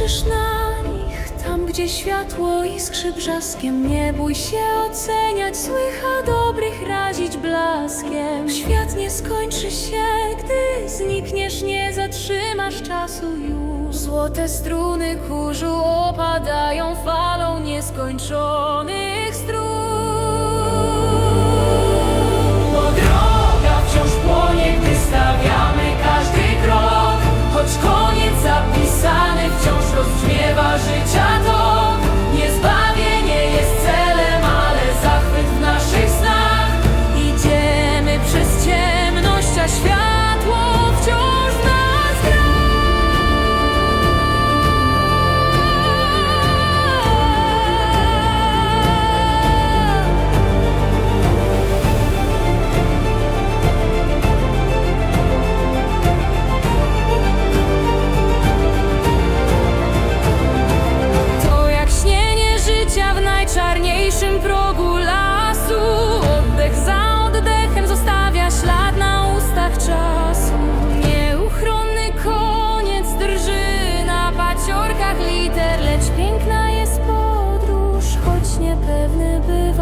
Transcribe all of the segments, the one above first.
patrzysz na nich Tam, gdzie światło iskrzy brzaskiem. Nie bój się oceniać Słycha dobrych razić blaskiem. Świat nie skończy się Gdy znikniesz, nie zatrzymasz czasu już. Złote struny kurzu opadają falą nieskończonych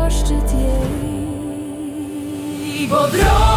choć niepewny bywa szczyt jej. Bo droga